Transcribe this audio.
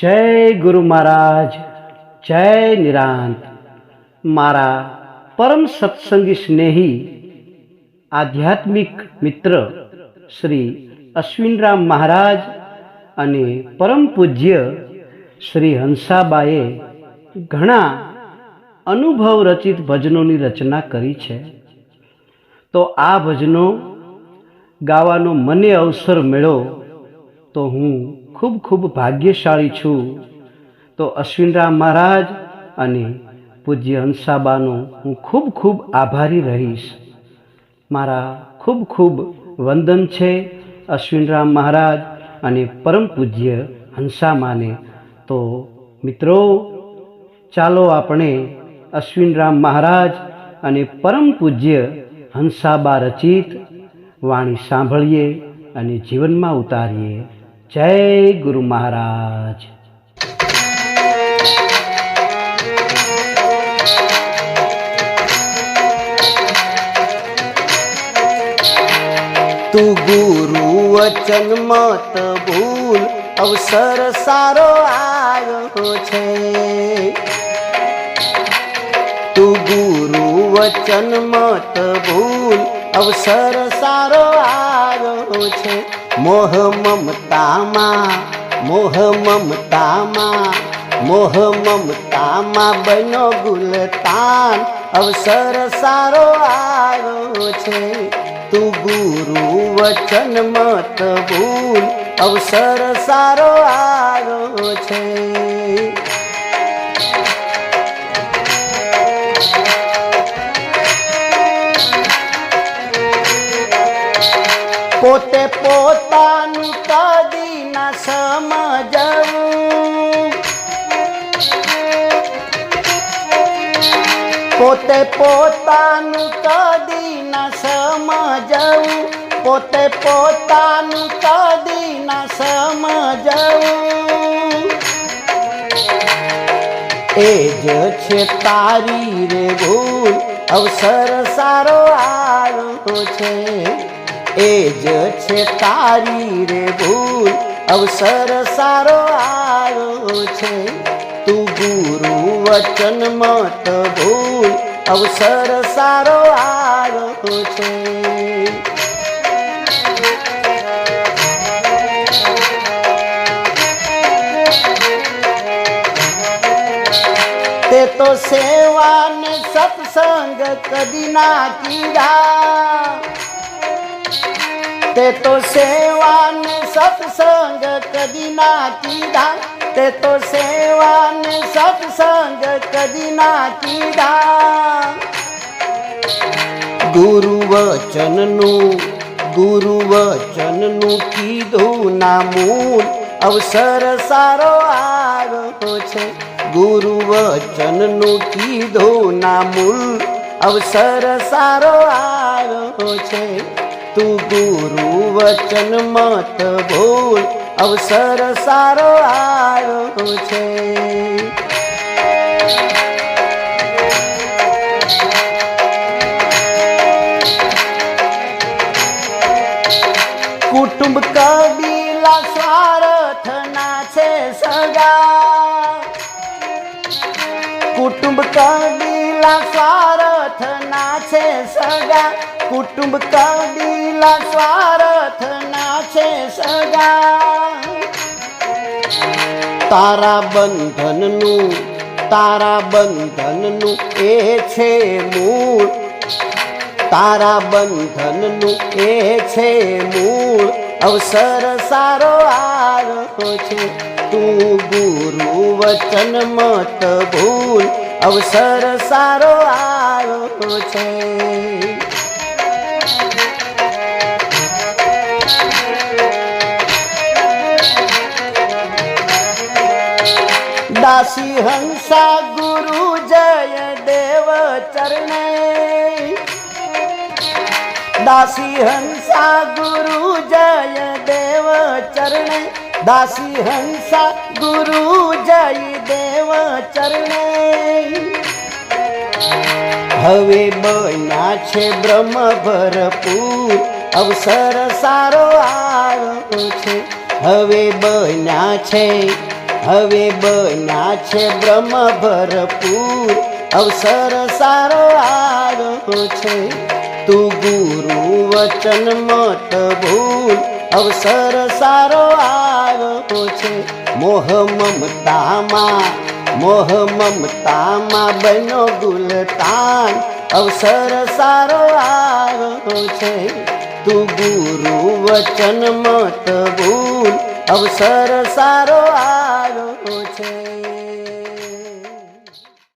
જય ગુરુ મહારાજ, જય નિરાંત. મારા પરમ સત્સંગી સ્નેહી, આધ્યાત્મિક મિત્ર શ્રી અશ્વિનરામ મહારાજ અને પરમ પૂજ્ય શ્રી હંસાબાએ ઘણા અનુભવ રચિત ભજનોની રચના કરી છે. તો આ ભજનો ગાવાનો મને અવસર મળ્યો તો હું ખૂબ ખૂબ ભાગ્યશાળી છું. તો અશ્વિનરામ મહારાજ અને પૂજ્ય હંસાબાનો હું ખૂબ ખૂબ આભારી રહીશ. મારા ખૂબ ખૂબ વંદન છે અશ્વિનરામ મહારાજ અને પરમ પૂજ્ય હંસામાને. તો મિત્રો, ચાલો આપણે અશ્વિનરામ મહારાજ અને પરમ પૂજ્ય હંસાબા રચિત વાણી સાંભળીએ અને જીવનમાં ઉતારીએ. જય ગુરુ મહારાજ. તું ગુરુ વચન મત ભૂલ, અવસર સારો આવ્યો છે. તું ગુરુ વચન મત ભૂલ, અવસર સારો આવ્યો છે. મોહ મમતામાં મોહ મમતામાં મોહ મમતામાં બનો ગુલતાન. અવસર સારો આવ્યો છે, તું ગુરુ વચન મત ભૂલ. અવસર સારો આવ્યો છે. પોતે પોતાનું કદી ના સમજવું પોતે પોતાનું કદી ના સમજવું પોતે પોતાનું કદી ના સમજવું એ જ છે તારી રે ભૂલ. અવસર સારો આવ્યો છે. એ જ છે તારી રે ભૂલ. અવસર સારો આવ્યો છે. તું ગુરુ વચન મત ભૂલ. અવસર સારો આવ્યો છે. તે તો સેવા ને સત્સંગ કદી ના કીધા. તે તો સેવા ને સત્સંગ કદી ના કીધા તે તો સેવા ને સત્સંગ કદી ના કીધા ગુરુ વચનનું ગુરુ વચનનું કીધું ના મૂળ અવસર સારો આવ્યો છે. ગુરુ વચનનું કીધું ના મૂળ અવસર સારો આવ્યો છે. તું ગુરુ વચન મત ભૂલ. અવસર સારો આવ્યો છે. કુટુંબ કબીલા સ્વાર્થ ના છે સગા. કુટુંબ કબીલા સ્વાર્થ ના છે સગા. કુટુંબ કબીલા સ્વાર્થ ના છે સગા. તારા બંધનનું તારા બંધનનું એ છે મૂળ. તારા બંધનનું એ છે મૂળ. અવસર સારો આવ્યો છે, તું ગુરુ વચન મત ભૂલ. અવસર સારો આવ્યો છે. દાસી હંસા ગુરુ જય દેવ ચરણે દાસી હંસા ગુરુ જય દેવ ચરણે દાસી હંસા ગુરુ જય દેવ ચરણે હવે બન્યા છે બ્રહ્મ ભરપૂર અવસર સારો આવ્યો છે હવે બન્યા છે હવે બન્યા છે બ્રહ્મ ભરપૂર. અવસર સારો આવ્યો છે. તું ગુરુ વચન મત ભૂલ. અવસર સારો આવ્યો છે. મોહ મમતામાં મોહ મમતામાં બનો ગુલતાન. અવસર સારો આવ્યો છે. તું ગુરુ વચન મત ભૂલ. અવસર સારો આવ્યો છે.